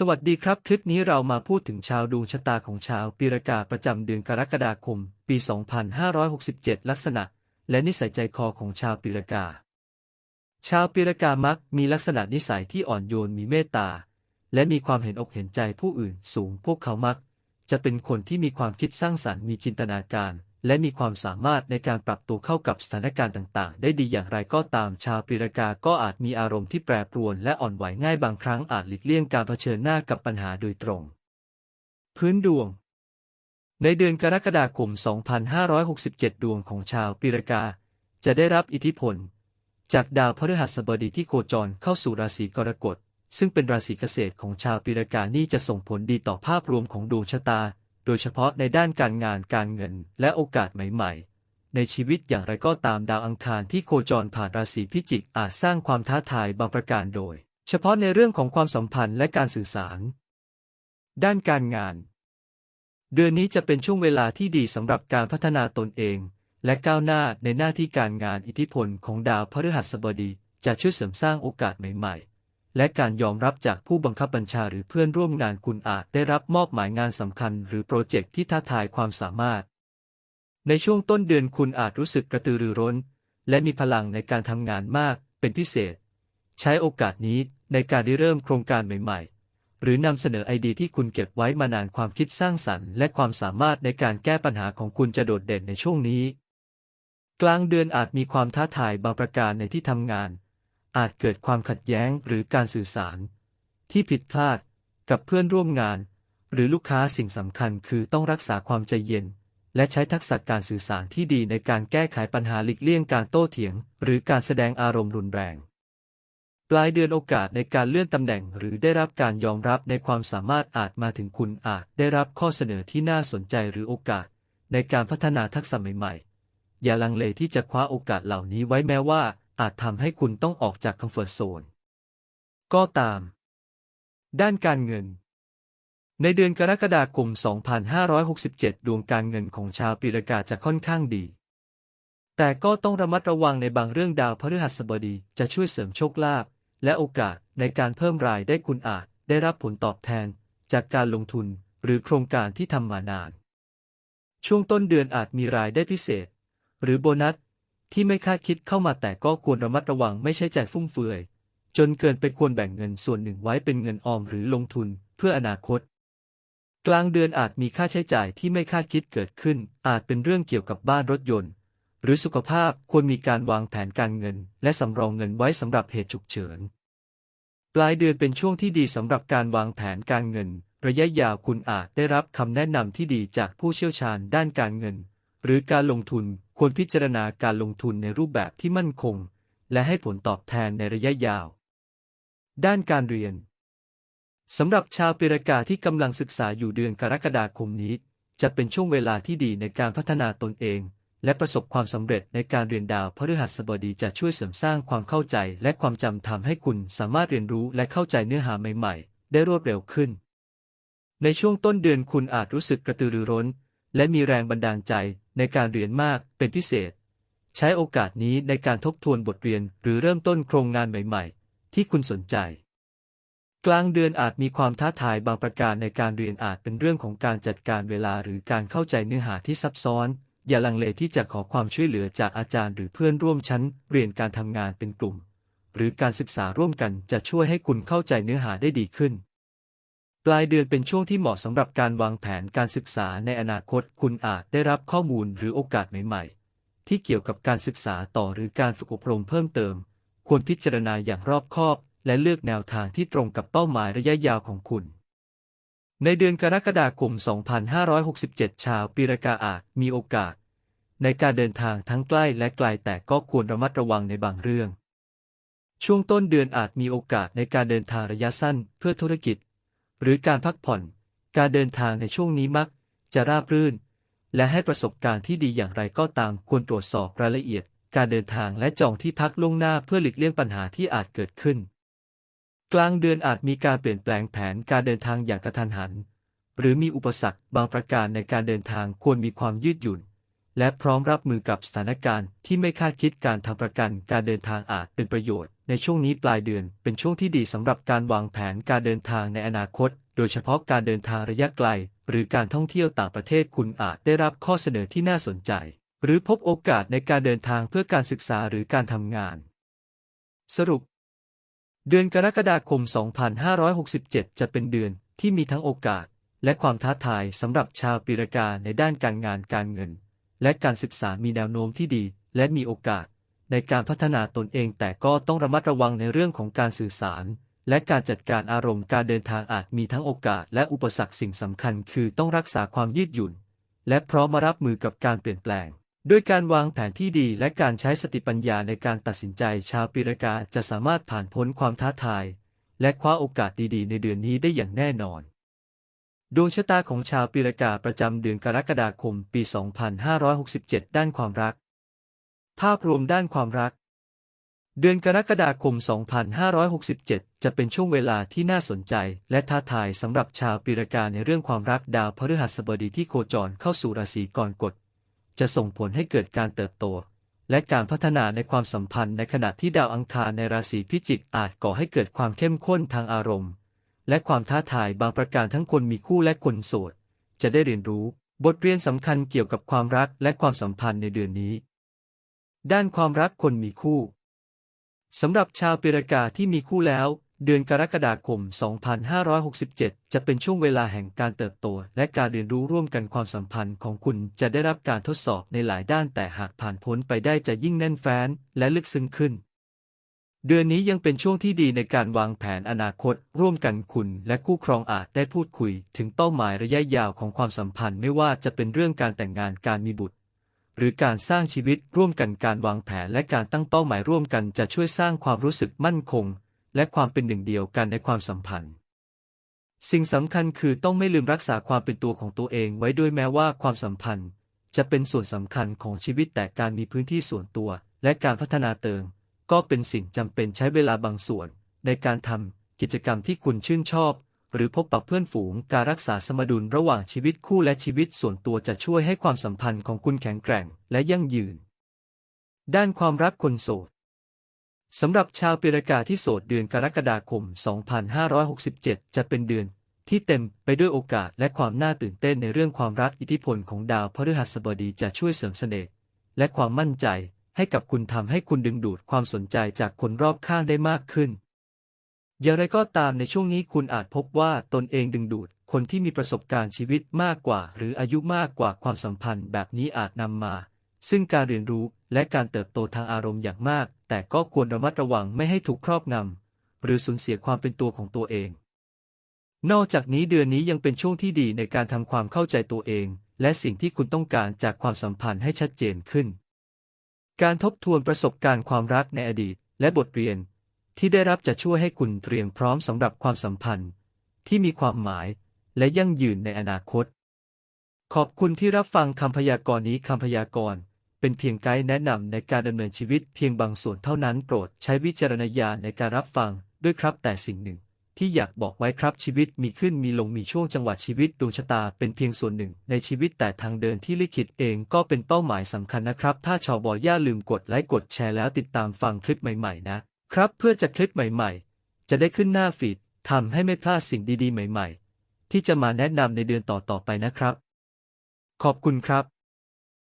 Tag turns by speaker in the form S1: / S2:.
S1: สวัสดีครับ คลิปนี้เรามาพูดถึงชาวดวงชะตาของชาวปีรากาประจำเดือนกรกฎาคม ปี 2567 ลักษณะ และนิสัยใจคอของชาวปีรากา ชาวปีรากามักมีลักษณะนิสัยที่อ่อนโยนมีเมตตา และมีความเห็นอกเห็นใจผู้อื่นสูงพวกเขามัก จะเป็นคนที่มีความคิดสร้างสรรค์มีจินตนาการ และมีความสามารถในการปรับตัวเข้ากับสถานการณ์ต่าง ๆ ได้ดีอย่างไรก็ตามชาวปีรากาก็อาจมีอารมณ์ที่แปรปรวนและอ่อนไหวง่ายบางครั้งอาจหลีกเลี่ยงการเผชิญหน้ากับปัญหาโดยตรง พื้นดวง ในเดือนกรกฎาคม 2567 ดวงของชาวปีรากา จะได้รับอิทธิพล จากดาวพฤหัสบดีที่โคจรเข้าสู่ราศีกรกฎซึ่งเป็นราศีเกษตรของชาวปีรากานี่จะส่งผลดีต่อภาพรวมของดวงชะตา โดยเฉพาะในด้านการงานการเงินและโอกาสใหม่ ๆ ในชีวิตอย่างไรก็ตามดาวอังคารที่โคจรผ่านราศีพิจิกอาจสร้างความท้าทายบางประการโดย เฉพาะในเรื่องของความสัมพันธ์และการสื่อสาร ด้านการงาน เดือนนี้จะเป็นช่วงเวลาที่ดีสำหรับการพัฒนาตนเอง และก้าวหน้าในหน้าที่การงานอิทธิพลของดาวพฤหัสบดีจะช่วยเสริมสร้างโอกาสใหม่ ๆ และการยอมรับจากผู้บังคับบัญชาหรือเพื่อนร่วมงานคุณอาจได้รับมอบหมายงานสำคัญหรือโปรเจกต์ที่ท้าทายความสามารถ ในช่วงต้นเดือนคุณอาจรู้สึกกระตือรือร้น และมีพลังในการทำงานมากเป็นพิเศษ ใช้โอกาสนี้ในการได้เริ่มโครงการใหม่ ๆ หรือนำเสนอไอเดียที่คุณเก็บไว้มานานความคิดสร้างสรรค์และความสามารถในการแก้ปัญหาของคุณจะโดดเด่นในช่วงนี้ กลางเดือนอาจมีความท้าทายบางประการในที่ทำงาน อาจเกิดความขัดแย้งหรือการสื่อสาร ที่ผิดพลาดกับเพื่อนร่วมงาน หรือลูกค้าสิ่งสำคัญคือต้องรักษาความใจเย็น และใช้ทักษะการสื่อสารที่ดีในการแก้ไขปัญหาหลีกเลี่ยงการโต้เถียง หรือการแสดงอารมณ์รุนแรง ปลายเดือนโอกาสในการเลื่อนตำแหน่ง หรือได้รับการยอมรับในความสามารถอาจมาถึงคุณอาจได้รับข้อเสนอที่น่าสนใจหรือโอกาส ในการพัฒนาทักษะใหม่ๆ อย่าลังเลที่จะคว้าโอกาสเหล่านี้ไว้แม้ว่า อาจทำให้คุณต้องออกจากคอมฟอร์ทโซน ก็ตาม ด้านการเงิน ในเดือนกรกฎาคม 2567 ดวงการเงินของชาวปีรากาจะค่อนข้างดี แต่ก็ต้องระมัดระวังในบางเรื่องดาวพฤหัสบดีจะช่วยเสริมโชคลาภและโอกาสในการเพิ่มรายได้คุณอาจได้รับผลตอบแทนจากการลงทุนหรือโครงการที่ทำมานาน ช่วงต้นเดือนอาจมีรายได้พิเศษ หรือโบนัส ที่ไม่คาดคิดเข้ามาแต่ก็ควรระมัดระวังไม่ใช่จ่ายฟุ่มเฟือย จนเกินไปควรแบ่งเงินส่วนหนึ่งไว้เป็นเงินออมหรือลงทุนเพื่ออนาคต กลางเดือนอาจมีค่าใช้จ่ายที่ไม่คาดคิดเกิดขึ้น อาจเป็นเรื่องเกี่ยวกับบ้านรถยนต์ หรือสุขภาพควรมีการวางแผนการเงิน และสำรองเงินไว้สำหรับเหตุฉุกเฉิน ปลายเดือนเป็นช่วงที่ดีสำหรับการวางแผนการเงิน ระยะยาวคุณอาจได้รับคำแนะนำที่ดีจากผู้เชี่ยวชาญด้านการเงิน หรือการลงทุนควรพิจารณาการลงทุนในรูปแบบที่มั่นคง และให้ผลตอบแทนในระยะยาว ด้านการเรียนสำหรับชาวปีรากาที่กำลังศึกษาอยู่เดือนกรกฎาคมนี้ จะเป็นช่วงเวลาที่ดีในการพัฒนาตนเอง และประสบความสำเร็จในการเรียนดาวพฤหัสบดีจะช่วยเสริมสร้างความเข้าใจและความจำทำให้คุณสามารถเรียนรู้และเข้าใจเนื้อหาใหม่ ๆ ได้รวดเร็วขึ้น ในช่วงต้นเดือนคุณอาจรู้สึกกระตือรือร้น และมีแรงบันดาลใจ ในการเรียนมากเป็นพิเศษ ใช้โอกาสนี้ในการทบทวนบทเรียนหรือเริ่มต้นโครงงานใหม่ ๆ ที่คุณสนใจ กลางเดือนอาจมีความท้าทายบางประการในการเรียนอาจเป็นเรื่องของการจัดการเวลาหรือการเข้าใจเนื้อหาที่ซับซ้อน อย่าลังเลที่จะขอความช่วยเหลือจากอาจารย์หรือเพื่อนร่วมชั้น เรียนการทำงานเป็นกลุ่ม หรือการศึกษาร่วมกันจะช่วยให้คุณเข้าใจเนื้อหาได้ดีขึ้น ปลายเดือนเป็นช่วงที่เหมาะสำหรับการวางแผนการศึกษาในอนาคต คุณอาจได้รับข้อมูลหรือโอกาสใหม่ๆ ที่เกี่ยวกับการศึกษาต่อหรือการฝึกอบรมเพิ่มเติม ควรพิจารณาอย่างรอบคอบ และเลือกแนวทางที่ตรงกับเป้าหมายระยะยาวของคุณ ในเดือนกรกฎาคม 2567 ชาวปีรากาอาจมีโอกาส ในการเดินทางทั้งใกล้และไกลแต่ก็ควรระมัดระวังในบางเรื่องช่วงต้นเดือนอาจมีโอกาสในการเดินทางระยะสั้นเพื่อธุรกิจ หรือการพักผ่อน การเดินทางในช่วงนี้มัก จะราบรื่น และให้ประสบการณ์ที่ดีอย่างไรก็ตามควรตรวจสอบรายละเอียด การเดินทางและจองที่พักล่วงหน้าเพื่อหลีกเลี่ยงปัญหาที่อาจเกิดขึ้น กลางเดือนอาจมีการเปลี่ยนแปลงแผนการเดินทางอย่างกระทันหัน หรือมีอุปสรรคบางประการในการเดินทางควรมีความยืดหยุ่นและพร้อมรับมือกับสถานการณ์ที่ไม่คาดคิดการทำประกันการเดินทางอาจเป็นประโยชน์ ในช่วงนี้ปลายเดือนเป็นช่วงที่ดีสำหรับการวางแผนการเดินทางในอนาคต โดยเฉพาะการเดินทางระยะไกล หรือการท่องเที่ยวต่างประเทศคุณอาจได้รับข้อเสนอที่น่าสนใจ หรือพบโอกาสในการเดินทางเพื่อการศึกษาหรือการทำงาน สรุป เดือนกรกฎาคม 2567 จะเป็นเดือนที่มีทั้งโอกาส และความท้าทายสำหรับชาวปีรกาในด้านการงานการเงิน และการศึกษามีแนวโน้มที่ดี และมีโอกาส ในการพัฒนาตนเองแต่ก็ต้องระมัดระวังในเรื่องของการสื่อสาร และการจัดการอารมณ์การเดินทางอาจมีทั้งโอกาสและอุปสรรคสิ่งสำคัญคือต้องรักษาความยืดหยุ่น และพร้อมมารับมือกับการเปลี่ยนแปลงด้วยการวางแผนที่ดีและการใช้สติปัญญาในการตัดสินใจชาวปีรากาจะสามารถผ่านพ้นความท้าทาย และคว้าโอกาสดีๆ ในเดือนนี้ได้อย่างแน่นอน ดวงชะตาของชาวปีรากาประจำเดือนกรกฎาคมปี 2567 ด้านความรัก ภาพรวมด้านความรัก เดือนกรกฎาคม 2567 จะเป็นช่วงเวลาที่น่าสนใจ และท้าทายสำหรับชาวปีรกาในเรื่องความรักดาวพฤหัสบดีที่โคจรเข้าสู่ราศีกรกฎ จะส่งผลให้เกิดการเติบโต และการพัฒนาในความสัมพันธ์ในขณะที่ดาวอังคารในราศีพิจิกอาจก่อให้เกิดความเข้มข้นทางอารมณ์ และความท้าทายบางประการทั้งคนมีคู่และคนโสดจะได้เรียนรู้ บทเรียนสำคัญเกี่ยวกับความรักและความสัมพันธ์ในเดือนนี้ ด้านความรักคนมีคู่สำหรับชาวปีรกาที่มีคู่แล้ว เดือนกรกฎาคม 2567 จะเป็นช่วงเวลาแห่งการเติบโต และการเรียนรู้ร่วมกันความสัมพันธ์ของคุณจะได้รับการทดสอบในหลายด้านแต่หากผ่านพ้นไปได้จะยิ่งแน่นแฟ้นและลึกซึ้งขึ้น เดือนนี้ยังเป็นช่วงที่ดีในการวางแผนอนาคต ร่วมกันคุณและคู่ครองอาจได้พูดคุย ถึงเป้าหมายระยะยาวของความสัมพันธ์ไม่ว่าจะเป็นเรื่องการแต่งงานการมีบุตร หรือการสร้างชีวิตร่วมกันการวางแผนและการตั้งเป้าหมายร่วมกันจะช่วยสร้างความรู้สึกมั่นคง และความเป็นหนึ่งเดียวกันในความสัมพันธ์ สิ่งสำคัญคือต้องไม่ลืมรักษาความเป็นตัวของตัวเองไว้ด้วยแม้ว่าความสัมพันธ์ จะเป็นส่วนสำคัญของชีวิตแต่การมีพื้นที่ส่วนตัว และการพัฒนาเติม ก็เป็นสิ่งจำเป็นใช้เวลาบางส่วน ในการทำกิจกรรมที่คุณชื่นชอบ หรือพบปะเพื่อนฝูง การรักษาสมดุลระหว่างชีวิตคู่และชีวิตส่วนตัวจะช่วยให้ความสัมพันธ์ของคุณแข็งแกร่งและยั่งยืน ด้านความรักคนโสดสำหรับชาวปีรากาที่โสดเดือนกรกฎาคม 2567 จะเป็นเดือนที่เต็มไปด้วยโอกาสและความน่าตื่นเต้นในเรื่องความรักอิทธิพลของดาวพฤหัสบดีจะช่วยเสริมเสน่ห์และความมั่นใจให้กับคุณทำให้คุณดึงดูดความสนใจจากคนรอบข้างได้มากขึ้น อย่างไรก็ตามในช่วงนี้คุณอาจพบว่าตนเองดึงดูด คนที่มีประสบการณ์ชีวิตมากกว่า หรืออายุมากกว่าความสัมพันธ์แบบนี้อาจนำมา ซึ่งการเรียนรู้และการเติบโตทางอารมณ์อย่างมาก แต่ก็ควรระมัดระวังไม่ให้ถูกครอบงำหรือสูญเสียความเป็นตัวของตัวเอง นอกจากนี้เดือนนี้ยังเป็นช่วงที่ดีในการทำความเข้าใจตัวเอง และสิ่งที่คุณต้องการจากความสัมพันธ์ให้ชัดเจนขึ้น การทบทวนประสบการณ์ความรักในอดีต และบทเรียน ที่ได้รับจะช่วยให้คุณเตรียมพร้อมสำหรับความสัมพันธ์ ที่มีความหมายและยั่งยืนในอนาคต ขอบคุณที่รับฟังคำพยากรณ์นี้คำพยากรณ์เป็นเพียงไกด์แนะนำในการดำเนินชีวิตเพียงบางส่วนเท่านั้นโปรดใช้วิจารณญาณในการรับฟังด้วยครับแต่สิ่งหนึ่ง ที่อยากบอกไว้ครับชีวิตมีขึ้นมีลงมีช่วงจังหวะชีวิตดวงชะตาเป็นเพียงส่วนหนึ่ง ในชีวิตแต่ทางเดินที่ลิขิตเองก็เป็นเป้าหมายสำคัญนะครับ ถ้าชาวบอย่าลืมกดไลค์กดแชร์แล้วติดตามฟังคลิปใหม่ๆนะ ครับเพื่อจะคลิปใหม่ๆ จะได้ขึ้นหน้าฟีดทำให้ไม่พลาดสิ่งดีๆ ใหม่ๆ ที่จะมาแนะนำในเดือนต่อๆไปนะครับ ขอบคุณครับ